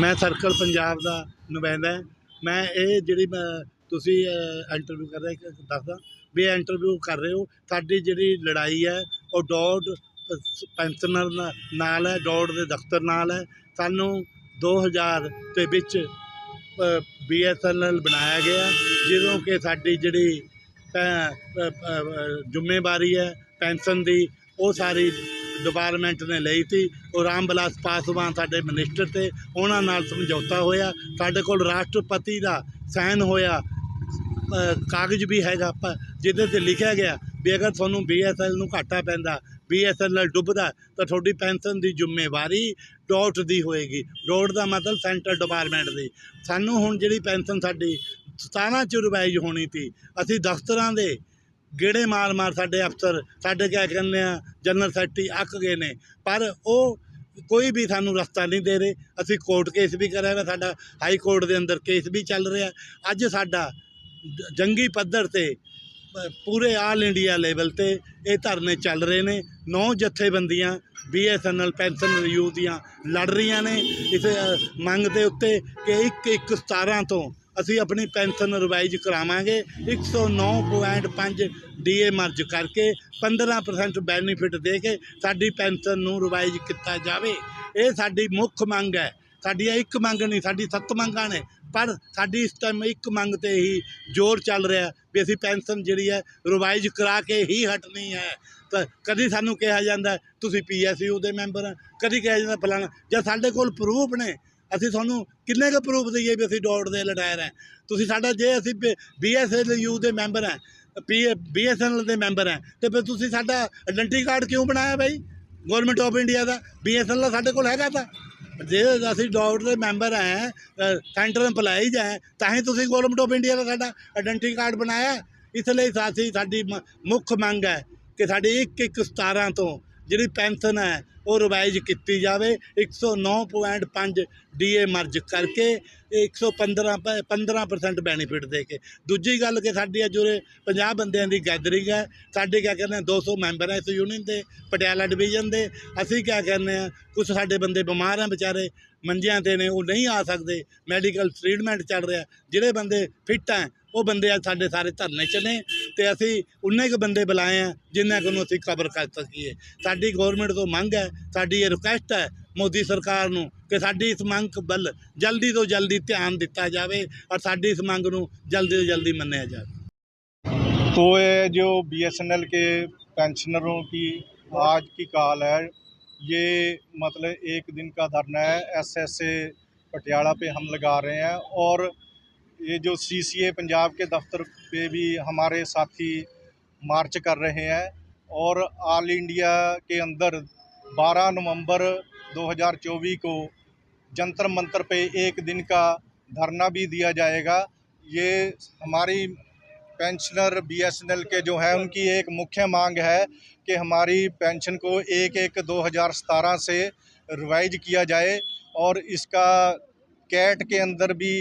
ਮੈਂ ਸਰਕਲ ਪੰਜਾਬ ਦਾ ਨੁਮਾਇੰਦਾ ਹਾਂ। ਮੈਂ ਇਹ ਜਿਹੜੀ ਮੈਂ ਤੁਸੀਂ ਇੰਟਰਵਿਊ ਕਰ ਰਹੇ ਦੱਸਦਾ ਵੀ ਇਹ ਇੰਟਰਵਿਊ ਕਰ ਰਹੇ ਹੋ ਸਾਡੀ ਜਿਹੜੀ ਲੜਾਈ ਹੈ, ਉਹ ਡੋਡ ਪੈਨਸ਼ਨਰ ਨਾਲ ਹੈ, ਡੋਡ ਦੇ ਦਫ਼ਤਰ ਨਾਲ ਹੈ ਸਾਨੂੰ 2000 ਦੇ ਵਿੱਚ ਬੀਐਸਐਨਐਲ ਬਣਾਇਆ ਗਿਆ ਜਦੋਂ ਕਿ ਸਾਡੀ ਜਿਹੜੀ ਜ਼ਿੰਮੇਵਾਰੀ ਹੈ ਪੈਨਸ਼ਨ ਦੀ, ਉਹ ਸਾਰੀ ਡਿਪਾਰਟਮੈਂਟ ਨੇ ਲਈ ਸੀ। ਉਹ ਰਾਮ ਬਿਲਾਸ ਪਾਸਵਾਨ ਸਾਡੇ ਮਿਨਿਸਟਰ ਤੇ, ਉਹਨਾਂ ਨਾਲ ਸਮਝੌਤਾ ਹੋਇਆ। ਸਾਡੇ ਕੋਲ ਰਾਸ਼ਟਰਪਤੀ ਦਾ ਸਾਈਨ ਹੋਇਆ। ਕਾਗਜ਼ ਵੀ ਹੈਗਾ ਜਿਹਦੇ ਤੇ ਲਿਖਿਆ ਗਿਆ ਵੀ ਅਗਰ ਤੁਹਾਨੂੰ ਬੀਐਸਐਲ ਨੂੰ ਘਾਟਾ ਪੈਂਦਾ ਬੀਐਸਐਲ ਡੁੱਬਦਾ, ਤਾਂ ਤੁਹਾਡੀ ਪੈਨਸ਼ਨ ਦੀ ਜ਼ਿੰਮੇਵਾਰੀ ਡੋਟ ਦੀ ਹੋਏਗੀ। ਡੋਟ ਦਾ ਮਤਲਬ ਸੈਂਟਰ ਡਿਪਾਰਟਮੈਂਟ ਦੀ। ਸਾਨੂੰ ਹੁਣ ਜਿਹੜੀ ਪੈਨਸ਼ਨ ਸਾਡੀ 17 ਚ ਰਿਵਾਈਜ਼ ਹੋਣੀ ਸੀ। ਅਸੀਂ ਦਫ਼ਤਰਾਂ ਦੇ ਗੇੜੇ ਮਾਰ ਮਾਰ ਸਾਡੇ ਅਫਸਰ, ਸਾਡੇ ਕਿਆ ਕਹਿੰਦੇ ਆ, ਜਨਰਲ ਸੈਕਟਰੀ ਅੱਕ ਗਏ ਨੇ। ਪਰ ਉਹ ਕੋਈ ਵੀ ਸਾਨੂੰ ਰਸਤਾ ਨਹੀਂ ਦੇ ਰਹੇ। ਅਸੀਂ ਕੋਰਟ ਕੇਸ ਵੀ ਕਰਿਆ ਹੋਇਆ ਸਾਡਾ ਹਾਈ ਕੋਰਟ ਦੇ ਅੰਦਰ ਕੇਸ ਵੀ ਚੱਲ ਰਿਹਾ। ਅੱਜ ਸਾਡਾ ਜੰਗੀ ਪੱਧਰ ਤੇ ਪੂਰੇ ਆਲ ਇੰਡੀਆ ਲੈਵਲ ਤੇ ਇਹ ਧਰਨੇ ਚੱਲ ਰਹੇ ਨੇ। ਨੌ ਜਥੇਬੰਦੀਆਂ ਬੀਐਸਐਨਐਲ ਪੈਨਸ਼ਨ ਰਿਵਿਊ ਦੀਆਂ ਲੜ ਰਹੀਆਂ ਨੇ। ਇਸ ਮੰਗ ਦੇ ਉੱਤੇ ਕਿ ਇੱਕ ਇੱਕ 17 ਤੋਂ ਅਸੀਂ ਆਪਣੀ ਪੈਨਸ਼ਨ ਰਿਵਾਈਜ਼ ਕਰਾਵਾਂਗੇ। 109.5 ਡੀਏ ਮਰਜ ਕਰਕੇ 15% ਬੈਨੀਫਿਟ ਦੇ ਕੇ ਸਾਡੀ ਪੈਨਸ਼ਨ ਨੂੰ ਰਿਵਾਈਜ਼ ਕੀਤਾ ਜਾਵੇ। ਇਹ ਸਾਡੀ ਮੁੱਖ ਮੰਗ ਹੈ। ਸਾਡੀ ਇੱਕ ਮੰਗ ਨਹੀਂ, ਸਾਡੀ ਸੱਤ ਮੰਗਾਂ ਨੇ। ਪਰ ਸਾਡੀ ਇਸ ਟਾਈਮ ਇੱਕ ਮੰਗ ਤੇ ਹੀ ਜ਼ੋਰ ਚੱਲ ਰਿਹਾ ਵੀ ਅਸੀਂ ਪੈਨਸ਼ਨ ਜਿਹੜੀ ਹੈ ਰਿਵਾਈਜ਼ ਕਰਾ ਕੇ ਹੀ ਹਟਣੀ ਹੈ। ਤਾਂ ਕਦੀ ਸਾਨੂੰ ਕਿਹਾ ਜਾਂਦਾ, ਤੁਸੀਂ ਪੀਐਸਯੂ ਦੇ ਮੈਂਬਰ ਆ। ਕਦੀ ਕਿਹਾ ਜਾਂਦਾ ਫਲਾਣਾ। ਜਾਂ ਸਾਡੇ ਕੋਲ ਪ੍ਰੂਫ ਨੇ ਅਸੀਂ ਤੁਹਾਨੂੰ ਕਿੰਨੇ ਕੁ ਪ੍ਰੂਫ ਦਈਏ ਵੀ ਅਸੀਂ ਡੋਟ ਦੇ ਲਟਾਇਰ ਹੈ ਤੁਸੀਂ ਸਾਡਾ ਜੇ ਅਸੀਂ ਬੀਐਸਐਲਯੂ ਦੇ ਮੈਂਬਰ ਹੈ ਪੀ ਬੀਐਸਐਨਐਲ ਦੇ ਮੈਂਬਰ ਹੈ ਤੇ ਫਿਰ ਤੁਸੀਂ ਸਾਡਾ ਆਇਡੈਂਟੀ ਕਾਰਡ ਕਿਉਂ ਬਣਾਇਆ ਬਾਈ? ਗਵਰਨਮੈਂਟ ਆਫ ਇੰਡੀਆ ਦਾ ਬੀਐਸਐਨਐਲ ਸਾਡੇ ਕੋਲ ਹੈਗਾ ਤਾਂ। ਜੇ ਅਸੀਂ ਡੋਟ ਦੇ ਮੈਂਬਰ ਹੈ ਸੈਂਟਰ EMPLOYEES ਹੈ ਤਾਂ ਹੀ ਤੁਸੀਂ ਗਵਰਨਮੈਂਟ ਆਫ ਇੰਡੀਆ ਦਾ ਸਾਡਾ ਆਇਡੈਂਟੀ ਕਾਰਡ ਬਣਾਇਆ। ਇਸ ਲਈ ਸਾਡੀ ਸਾਡੀ ਮ- ਮੁੱਖ ਮੰਗ ਹੈ ਕਿ ਸਾਡੀ ਇੱਕ ਇੱਕ 17 ਤੋਂ ਜਿਹੜੀ ਪੈਨਸ਼ਨ ਹੈ, ਉਹ ਰਿਵਾਈਜ਼ ਕੀਤੀ ਜਾਵੇ। 109.5 ਡੀਏ ਮਰਜ ਕਰਕੇ 115 ਪ- 15% ਬੈਨੀਫਿਟ ਦੇ ਕੇ। ਦੂਜੀ ਗੱਲ ਕਿ ਸਾਡੀ ਅੱਜ ਉਰੇ 50 ਬੰਦਿਆਂ ਦੀ ਗੈਦਰਿੰਗ ਹੈ। ਸਾਡੇ ਕਿਆ ਕਹਿੰਦੇ ਆ 200 ਮੈਂਬਰ ਹੈ ਇਸ ਯੂਨੀਅਨ ਦੇ, ਪਟਿਆਲਾ ਡਿਵੀਜ਼ਨ ਦੇ। ਅਸੀਂ ਕਿਆ ਕਹਿੰਦੇ ਆ ਕੁਝ ਸਾਡੇ ਬੰਦੇ ਬਿਮਾਰ ਆ ਵਿਚਾਰੇ, ਮੰਜਿਆਂ ਤੇ ਨੇ, ਉਹ ਨਹੀਂ ਆ ਸਕਦੇ। ਮੈਡੀਕਲ ਟ੍ਰੀਟਮੈਂਟ ਚੱਲ ਰਿਹਾ। ਜਿਹੜੇ ਬੰਦੇ ਫਿੱਟ ਹੈ ਉਹ ਬੰਦੇ ਅੱਜ ਸਾਡੇ ਸਾਰੇ ਧਰਨੇ 'ਚ ਨੇ ਤੇ ਅਸੀਂ ਉਨੇ ਕੁ ਬੰਦੇ ਬੁਲਾਏ ਆ ਜਿਨ੍ਹਾਂ ਕੋਲ ਅਸੀਂ ਕਵਰ ਕਰ ਸਕੀਏ ਸਾਡੀ ਗਵਰਨਮੈਂਟ ਤੋਂ ਮੰਗ ਹੈ ਸਾਡੀ ਇਹ ਰਿਕੁਐਸਟ ਹੈ ਮੋਦੀ ਸਰਕਾਰ ਨੂੰ ਕਿ ਸਾਡੀ ਇਸ ਮੰਗ ਵੱਲ ਜਲਦੀ ਤੋਂ ਜਲਦੀ ਧਿਆਨ ਦਿੱਤਾ ਜਾਵੇ ਔਰ ਸਾਡੀ ਇਸ ਮੰਗ ਨੂੰ ਜਲਦੀ ਤੋਂ ਜਲਦੀ ਮੰਨਿਆ ਜਾਵੇ तो ये जो बीएसएनएल के पेंशनरों की आज की कॉल है ये मतलब एक दिन का धरना है एसएसए पटियाला पे हम लगा रहे हैं और ये जो सीसीए पंजाब के दफ्तर पे भी हमारे साथी मार्च कर रहे हैं और ऑल इंडिया के अंदर 12 नवंबर 2024 को जंतर मंतर पे एक दिन का धरना भी दिया जाएगा। ये हमारी पेंशनर बीएसएनएल के जो हैं, उनकी एक मुख्य मांग है कि हमारी पेंशन को एक एक 2017 से रिवाइज किया जाए और इसका कैट के अंदर भी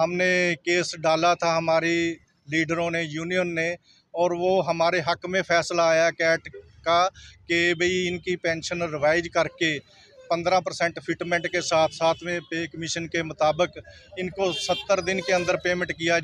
हमने केस डाला था हमारी लीडरों ने, यूनियन ने, और वो हमारे हक में फैसला आया कैट का कि भाई इनकी पेंशन रिवाइज करके पंद्रह परसेंट फिटमेंट के साथ साथ में पे कमीशन के मुताबिक इनको सत्तर दिन के अंदर पेमेंट किया जाए